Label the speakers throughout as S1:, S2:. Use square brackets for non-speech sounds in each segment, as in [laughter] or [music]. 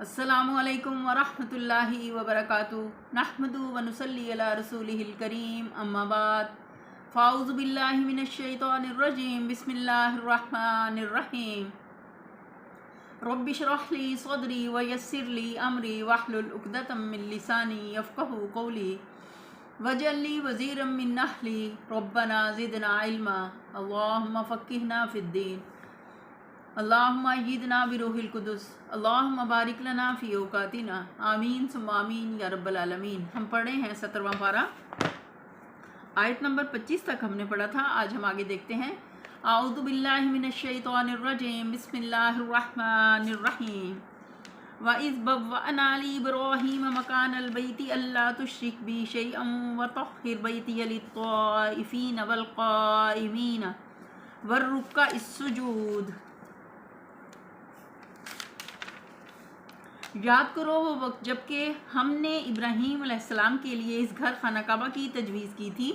S1: السلام علیکم ورحمۃ اللہ وبرکاتہ نحمد ونسلی علی رسول الکریم اما بعد فاؤز باللہ من الشیطان الرجیم بسم اللہ الرحمن الرحیم رب اشرح اللہم فقہنا ایدنا بروح القدس، اللہم بارک لنا فی اوقاتنا، آمین ثم آمین یا رب العالمین۔ ہم پڑھے ہیں سترواں پارہ۔ آیت نمبر پچیس تک ہم نے پڑھا تھا، آج ہم آگے دیکھتے ہیں۔ اعوذ باللہ من الشیطان الرجیم، بسم اللہ الرحمن الرحیم۔ وَإِذْ بَوَّأْنَا لِإِبْرَاهِيمَ مَكَانَ الْبَيْتِ أَلَّا تُشْرِكْ بِي شَيْئًا وَطَهِّرْ بَيْتِيَ لِلطَّائِفِينَ وَالْقَائِمِينَ وَالرُّكَّعِ السُّجُودِ۔ یاد کرو وہ وقت جبکہ ہم نے ابراہیم علیہ السلام کے لیے اس گھر خانہ کعبہ کی تجویز کی تھی۔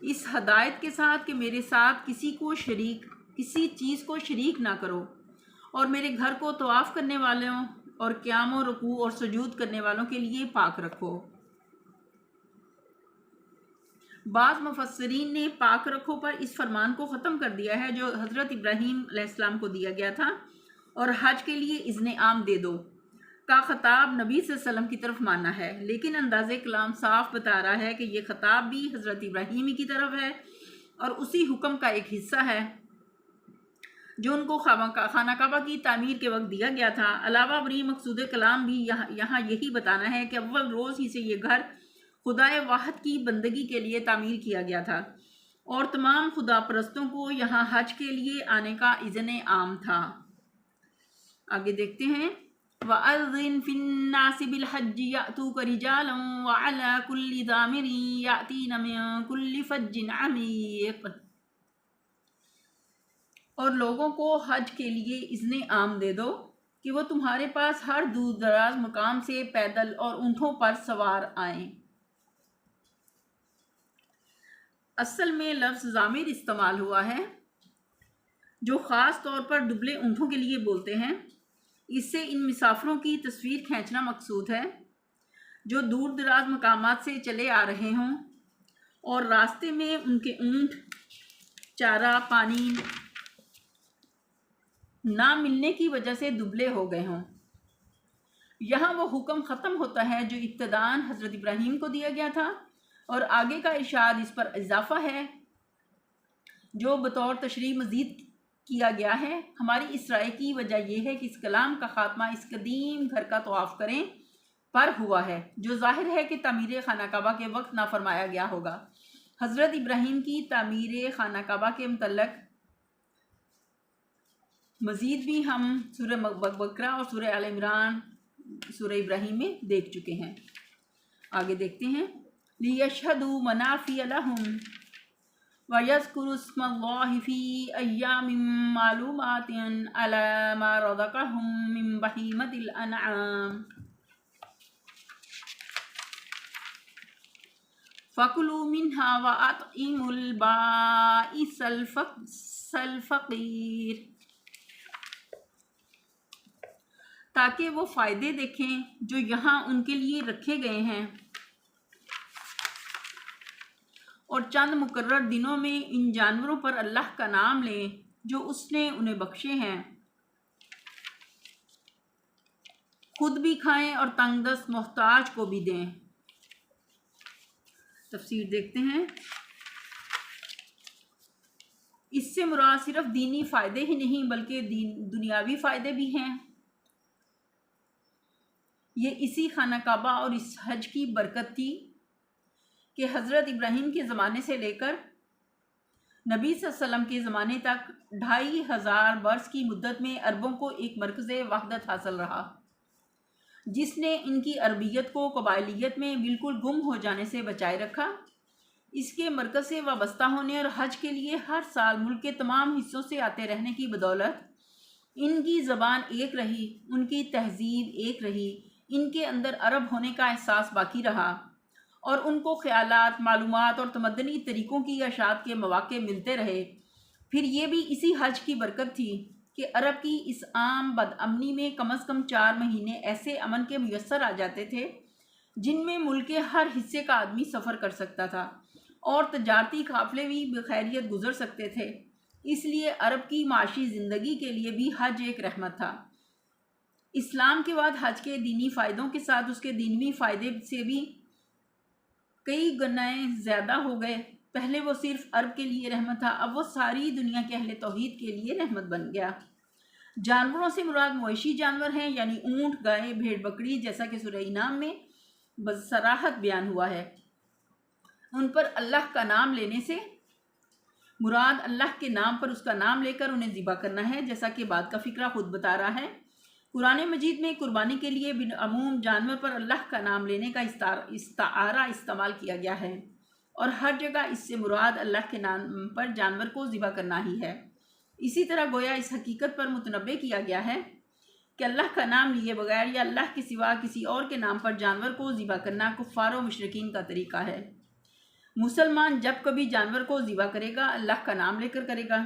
S1: اس ہدایت کے ساتھ کہ میرے ساتھ کسی کو شریک، کسی چیز کو شریک نہ کرو اور میرے گھر کو طواف کرنے والوں اور قیام و رکوع اور سجود کرنے والوں کے لیے پاک رکھو۔ بعض مفسرین نے پاک رکھو پر اس فرمان کو ختم کر دیا ہے جو حضرت ابراہیم علیہ السلام کو دیا گیا تھا، اور حج کے لیے اذن عام دے دو۔ کا خطاب نبی صلی اللہ علیہ وسلم کی طرف ماننا ہے، لیکن انداز کلام صاف بتا رہا ہے کہ یہ خطاب بھی حضرت ابراہیمی کی طرف ہے، اور اسی حکم کا ایک حصہ ہے، جو ان کو خانہ کعبہ کی تعمیر کے وقت دیا گیا تھا۔ علاوہ بری مقصود کلام بھی یہاں یہی بتانا ہے کہ اول روز ہی سے یہ گھر خدا واحد کی بندگی کے لیے تعمیر کیا گیا تھا۔ اور تمام خدا پرستوں کو یہاں حج کے لیے آنے کا اذن عام تھا۔ آگے دیکھتے ہیں۔ وَأَذِّن فِي النَّاسِ بِالْحَجِّ يَأْتُوكَ رِجَالًا وَعَلَى كُلِّ ضَامِرٍ يَأْتِينَ مِن كُلِّ فَجٍّ عَمِيقٍ۔ اور لوگوں کو حج کے لیے اذن عام دے دو کہ وہ تمہارے پاس ہر دور دراز مقام سے پیدل اور اونٹوں پر سوار آئیں۔ اصل میں لفظ ضامر استعمال ہوا ہے، جو خاص طور پر دبلے اونٹوں کے لیے بولتے ہیں۔ اس سے ان مسافروں کی تصویر کھینچنا مقصود ہے، جو دور دراز مقامات سے چلے آ رہے ہوں۔ اور راستے میں ان کے اونٹ، چارہ، پانی نہ ملنے کی وجہ سے دبلے ہو گئے ہوں۔ یہاں وہ حکم ختم ہوتا ہے، جو ابتدان حضرت ابراہیم کو دیا گیا تھا۔ اور آگے کا ارشاد اس پر اضافہ ہے، جو بطور تشریح مزید کیا گیا ہے۔ ہماری اس رائے کی وجہ یہ ہے کہ اس کلام کا خاتمہ اس قدیم گھر کا طواف کریں پر ہوا ہے، جو ظاہر ہے کہ تعمیر خانہ کعبہ کے وقت نہ فرمایا گیا ہوگا۔ حضرت ابراہیم کی تعمیر خانہ کعبہ کے متعلق مزید بھی ہم سورہ بکرا اور سورہ عال عمران، سورہ ابراہیم میں دیکھ چکے ہیں۔ آگے دیکھتے ہیں۔ لِيَشْهَدُوا مَنَافِيَ لَهُمْ وَيَذْكُرُوا اسْمَ اللَّهِ فِي أَيَّامٍ مَّعْلُومَاتٍ عَلَى مَا رَزَقَهُم مِّن بَهِيمَةِ الْأَنْعَامِ فَكُلُوا مِنْهَا وَأَطْعِمُوا الْبَائِسَ الْفَقِيرَ تاکہ وہ فائدے دیکھیں جو یہاں ان کے لیے رکھے گئے ہیں۔ اور چند مقرر دنوں میں ان جانوروں پر اللہ کا نام لیں جو اس نے انہیں بخشے ہیں۔ خود بھی کھائیں اور تنگ دست محتاج کو بھی دیں۔ تفسیر دیکھتے ہیں۔ اس سے مراد صرف دینی فائدے ہی نہیں بلکہ دنیاوی فائدے بھی ہیں۔ یہ اسی خانہ کعبہ اور اس حج کی برکت تھی۔ کہ حضرت ابراہیم کے زمانے سے لے کر نبی صلی اللہ علیہ وسلم کے زمانے تک ڈھائی ہزار برس کی مدت میں عربوں کو ایک مرکز وحدت حاصل رہا۔ جس نے ان کی عربیت کو قبائلیت میں بالکل گم ہو جانے سے بچائے رکھا۔ اس کے مرکز سے وابستہ ہونے اور حج کے لیے ہر سال ملک کے تمام حصوں سے آتے رہنے کی بدولت ان کی زبان ایک رہی، ان کی تہذیب ایک رہی، ان کے اندر عرب ہونے کا احساس باقی رہا۔ اور ان کو خیالات، معلومات اور تمدنی طریقوں کی اشاعت کے مواقع ملتے رہے۔ پھر یہ بھی اسی حج کی برکت تھی کہ عرب کی اس عام بد امنی میں کم از کم چار مہینے ایسے امن کے میسر آ جاتے تھے جن میں ملک کے ہر حصے کا آدمی سفر کر سکتا تھا اور تجارتی قافلے بھی بخیریت گزر سکتے تھے۔ اس لیے عرب کی معاشی زندگی کے لیے بھی حج ایک رحمت تھا۔ اسلام کے بعد حج کے دینی فائدوں کے ساتھ اس کے دینوی فائدے سے بھی کئی گنائیں زیادہ ہو گئے۔ پہلے وہ صرف عرب کے لیے رحمت تھا، اب وہ ساری دنیا کے اہل توحید کے لیے رحمت بن گیا۔ جانوروں سے مراد مویشی جانور ہیں یعنی اونٹ، گائے، بھیڑ بکری، جیسا کہ سورہ انعام میں بصراحت بیان ہوا ہے۔ ان پر اللہ کا نام لینے سے مراد اللہ کے نام پر اس کا نام لے کر انہیں ذبح کرنا ہے، جیسا کہ بات کا فکرہ خود بتا رہا ہے۔ قرآن مجید میں قربانی کے لیے بن عموم جانور پر اللہ کا نام لینے کا استعارہ استعمال کیا گیا ہے اور ہر جگہ اس سے مراد اللہ کے نام پر جانور کو ذبح کرنا ہی ہے۔ اسی طرح گویا اس حقیقت پر متنبع کیا گیا ہے کہ اللہ کا نام لیے بغیر یا اللہ کے سوا کسی اور کے نام پر جانور کو ذبح کرنا کفار و مشرقین کا طریقہ ہے۔ مسلمان جب کبھی جانور کو ذبح کرے گا، اللہ کا نام لے کر کرے گا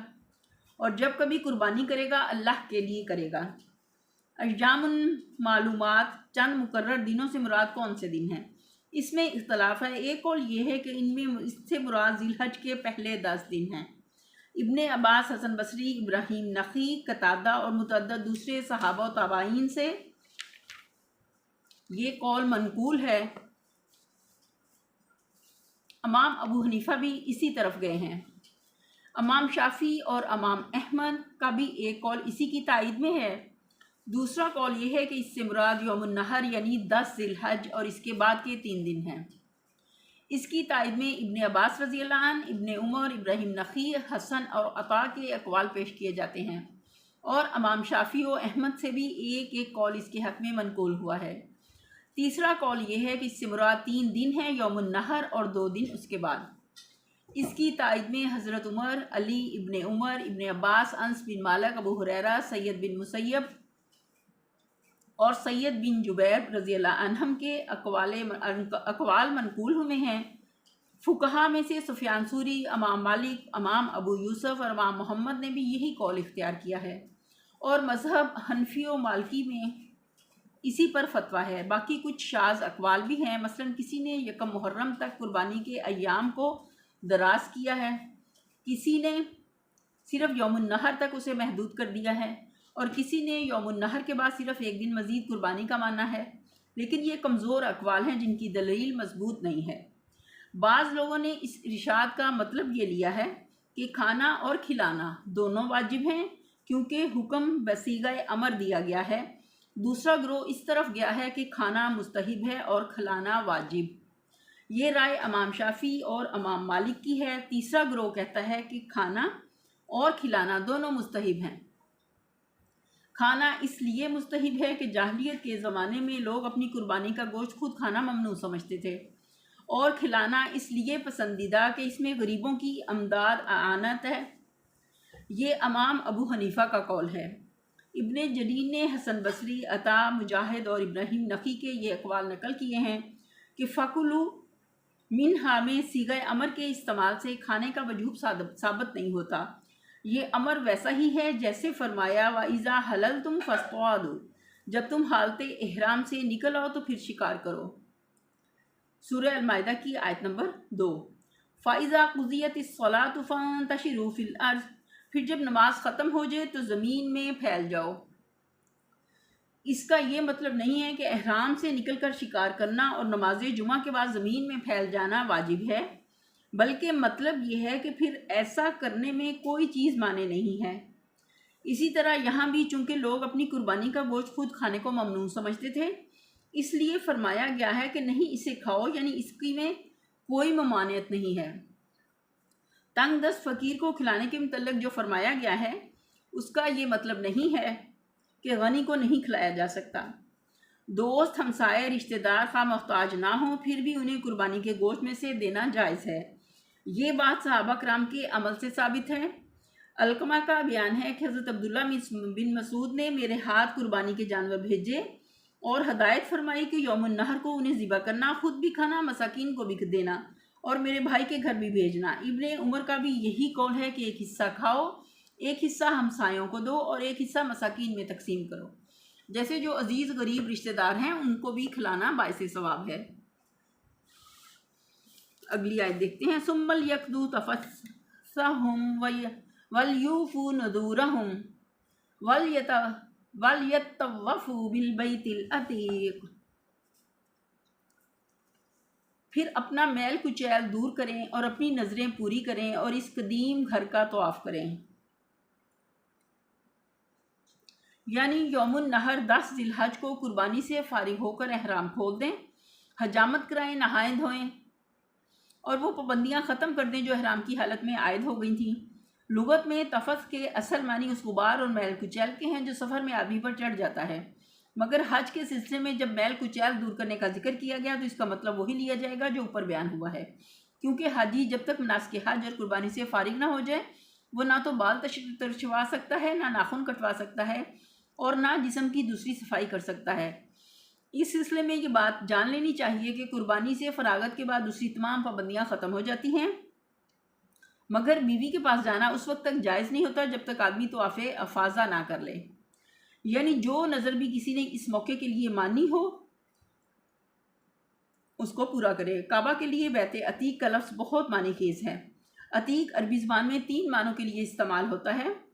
S1: اور جب کبھی قربانی کرے گا، اللہ کے لیے کرے گا۔ اجام معلومات چند مقرر دنوں سے مراد کون سے دن ہیں؟ اس میں اختلاف ہے۔ ایک اور یہ ہے کہ ان میں اس سے مراد ذی الحج کے پہلے دس دن ہیں۔ ابن عباس، حسن بصری، ابراہیم نقی، قطادہ اور متعدد دوسرے صحابہ و تابعین سے یہ قول منقول ہے۔ امام ابو حنیفہ بھی اسی طرف گئے ہیں۔ امام شافی اور امام احمد کا بھی ایک قول اسی کی تائید میں ہے۔ دوسرا قول یہ ہے کہ اس سے مراد یوم النہر یعنی دس ذی الحج اور اس کے بعد کے تین دن ہیں۔ اس کی تائید میں ابن عباس رضی اللہ عنہ، ابن عمر، ابراہیم نقی، حسن اور عطا کے اقوال پیش کیے جاتے ہیں۔ اور امام شافی و احمد سے بھی ایک ایک قول اس کے حق میں منقول ہوا ہے۔ تیسرا قول یہ ہے کہ اس سے مراد تین دن ہیں، یوم النہر اور دو دن اس کے بعد۔ اس کی تائید میں حضرت عمر، علی ابن عمر، ابن عباس، انس بن مالک، ابو حریرہ سید بن مسیب اور سید بن جبیر رضی اللہ عنہم کے اقوال اقوال منقول ہوئے ہیں۔ فکہ میں سے سفیان سوری، امام مالک، امام ابو یوسف اور امام محمد نے بھی یہی قول اختیار کیا ہے۔ اور مذہب حنفی و مالکی میں اسی پر فتویٰ ہے۔ باقی کچھ شاز اقوال بھی ہیں۔ مثلا کسی نے یکم محرم تک قربانی کے ایام کو دراز کیا ہے، کسی نے صرف یوم النہر تک اسے محدود کر دیا ہے۔ اور کسی نے یوم النہر کے بعد صرف ایک دن مزید قربانی کا ماننا ہے، لیکن یہ کمزور اقوال ہیں جن کی دلیل مضبوط نہیں ہے۔ بعض لوگوں نے اس ارشاد کا مطلب یہ لیا ہے کہ کھانا اور کھلانا دونوں واجب ہیں کیونکہ حکم بسیگہ امر دیا گیا ہے۔ دوسرا گروہ اس طرف گیا ہے کہ کھانا مستحب ہے اور کھلانا واجب۔ یہ رائے امام شافی اور امام مالک کی ہے۔ تیسرا گروہ کہتا ہے کہ کھانا اور کھلانا دونوں مستحب ہیں۔ کھانا اس لیے مستحب ہے کہ جاہلیت کے زمانے میں لوگ اپنی قربانی کا گوشت خود کھانا ممنوع سمجھتے تھے۔ اور کھلانا اس لیے پسندیدہ کہ اس میں غریبوں کی امداد اعانت ہے۔ یہ امام ابو حنیفہ کا قول ہے۔ ابن جدین نے حسن بصری، عطا، مجاہد اور ابراہیم نقی کے یہ اقوال نقل کیے ہیں کہ فقلو منہا میں سیگہ امر کے استعمال سے کھانے کا وجوب ثابت نہیں ہوتا۔ یہ امر ویسا ہی ہے جیسے فرمایا و ایزا حلل تم فسقوا دو جب تم حالت احرام سے نکل آؤ تو پھر شکار کرو۔ سورہ المائدہ کی آیت نمبر دو۔ فائزہ قضیت صلاۃ فان تشروف الارض پھر جب نماز ختم ہو جائے تو زمین میں پھیل جاؤ۔ اس کا یہ مطلب نہیں ہے کہ احرام سے نکل کر شکار کرنا اور نماز جمعہ کے بعد زمین میں پھیل جانا واجب ہے۔ بلکہ مطلب یہ ہے کہ پھر ایسا کرنے میں کوئی چیز مانے نہیں ہے۔ اسی طرح یہاں بھی چونکہ لوگ اپنی قربانی کا گوشت خود کھانے کو ممنوع سمجھتے تھے، اس لیے فرمایا گیا ہے کہ نہیں اسے کھاؤ یعنی اس کی میں کوئی ممانعت نہیں ہے۔ تنگ دست فقیر کو کھلانے کے متعلق جو فرمایا گیا ہے، اس کا یہ مطلب نہیں ہے کہ غنی کو نہیں کھلایا جا سکتا۔ دوست، ہمسائے، رشتہ دار، خواہ محتاج نہ ہوں، پھر بھی انہیں قربانی کے گوشت میں سے دینا جائز ہے۔ یہ بات صحابہ کرام کے عمل سے ثابت ہے۔ علقمہ کا بیان ہے کہ حضرت عبداللہ بن مسعود نے میرے ہاتھ قربانی کے جانور بھیجے اور ہدایت فرمائی کہ یوم النہر کو انہیں ذبح کرنا، خود بھی کھانا، مساکین کو بھی دینا اور میرے بھائی کے گھر بھی بھیجنا۔ ابن عمر کا بھی یہی قول ہے کہ ایک حصہ کھاؤ، ایک حصہ ہمسایوں کو دو اور ایک حصہ مساکین میں تقسیم کرو۔ جیسے جو عزیز، غریب رشتہ دار ہیں، ان کو بھی کھلانا باعث ثواب ہے۔ اگلی آیت دیکھتے ہیں۔ سمل یکدو تفسہم ولیوفو ندورہم ولیتوفو بالبیت الاتیق پھر اپنا میل کچیل دور کریں اور اپنی نظریں پوری کریں اور اس قدیم گھر کا طواف کریں۔ یعنی یوم النہر دس ذی الحج کو قربانی سے فارغ ہو کر احرام کھول دیں، حجامت کرائیں، نہائیں دھوئیں۔ اور وہ پابندیاں ختم کر دیں جو احرام کی حالت میں عائد ہو گئی تھیں۔ لغت میں تفت کے اصل معنی اس غبار اور میل کچیل کے ہیں جو سفر میں آدمی پر چڑھ جاتا ہے۔ مگر حج کے سلسلے میں جب میل کچیل دور کرنے کا ذکر کیا گیا تو اس کا مطلب وہی لیا جائے گا جو اوپر بیان ہوا ہے۔ کیونکہ حاجی جب تک مناسب حج اور قربانی سے فارغ نہ ہو جائے، وہ نہ تو بال ترچوا سکتا ہے، نہ ناخن کٹوا سکتا ہے اور نہ جسم کی دوسری صفائی کر سکتا ہے۔ اس سلسلے میں یہ بات جان لینی چاہیے کہ قربانی سے فراغت کے بعد دوسری تمام پابندیاں ختم ہو جاتی ہیں۔ مگر بیوی کے پاس جانا اس وقت تک جائز نہیں ہوتا جب تک آدمی تو آفے افاظہ نہ کر لے۔ یعنی جو نظر بھی کسی نے اس موقع کے لیے مانی ہو، اس کو پورا کرے۔ کعبہ کے لیے بیت عتیق کا لفظ بہت معنی خیز ہے۔ عتیق عربی زبان میں تین معنوں کے لیے استعمال ہوتا ہے۔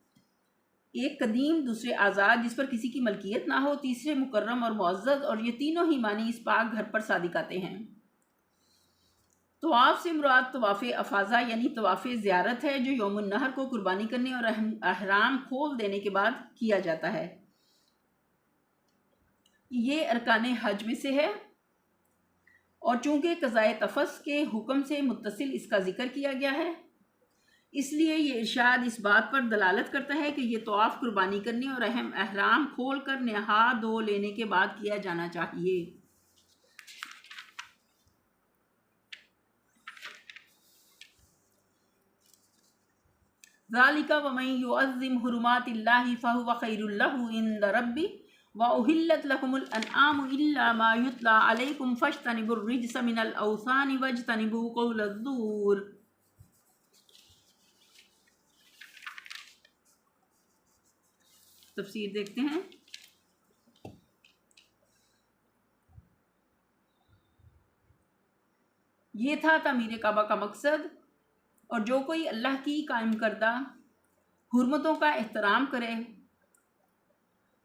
S1: ایک قدیم دوسرے آزاد جس پر کسی کی ملکیت نہ ہو، تیسرے مکرم اور معزز اور یہ تینوں ہی معنی اس پاک گھر پر صادق آتے ہیں۔ طواف سے مراد طواف افاظہ یعنی طواف زیارت ہے، جو یوم النہر کو قربانی کرنے اور احرام کھول دینے کے بعد کیا جاتا ہے۔ یہ ارکان حج میں سے ہے۔ اور چونکہ قضائے تفس کے حکم سے متصل اس کا ذکر کیا گیا ہے اس لیے یہ ارشاد اس بات پر دلالت کرتا ہے کہ یہ طواف قربانی کرنے اور اہم احرام کھول کر نہا دو لینے کے بعد کیا جانا چاہیے۔ ذالک ومن يعظم حرمات الله فهو خير له عند ربي واحلت لكم الانعام الا ما يتلى عليكم فاجتنبوا الرجس من الاوثان واجتنبوا قول الزور تفسیر دیکھتے ہیں۔ یہ تھا تعمیر کعبہ کا مقصد۔ اور جو کوئی اللہ کی قائم کردہ حرمتوں کا احترام کرے،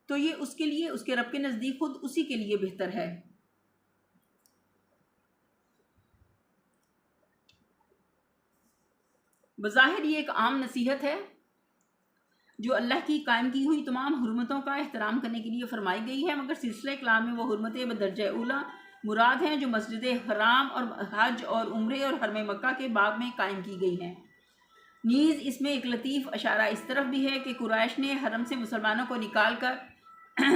S1: تو یہ اس کے لیے، اس کے رب کے نزدیک خود اسی کے لیے بہتر ہے۔ بظاہر یہ ایک عام نصیحت ہے۔ جو اللہ کی قائم کی ہوئی تمام حرمتوں کا احترام کرنے کے لیے فرمائی گئی ہے، مگر سلسلہ کلام میں وہ حرمتیں بدرجہ اولا مراد ہیں جو مسجد حرام اور حج اور عمرے اور حرم مکہ کے باب میں قائم کی گئی ہیں۔ نیز اس میں ایک لطیف اشارہ اس طرف بھی ہے کہ قرائش نے حرم سے مسلمانوں کو نکال کر [clears throat]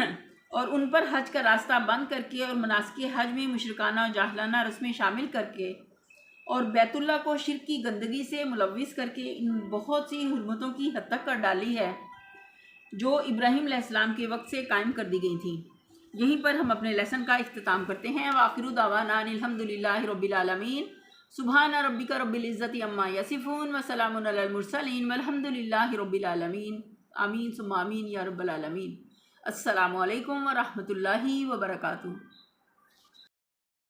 S1: اور ان پر حج کا راستہ بند کر کے اور مناسق حج میں مشرکانہ و جاہلانہ رسمیں شامل کر کے اور بیت اللہ کو شرک کی گندگی سے ملوث کر کے ان بہت سی حرمتوں کی حد تک کر ڈالی ہے، جو ابراہیم علیہ السلام کے وقت سے قائم کر دی گئی تھیں یہیں پر ہم اپنے لیسن کا اختتام کرتے ہیں۔ واخر دعوانا الحمد للہ رب العالمین۔ سبحان ربک رب العزت اما یسفون وسلام علی المرسلین۔ والحمد للہ رب العالمین۔ آمین ثم آمین یا رب العالمین۔ السلام علیکم ورحمۃ اللہ وبرکاتہ۔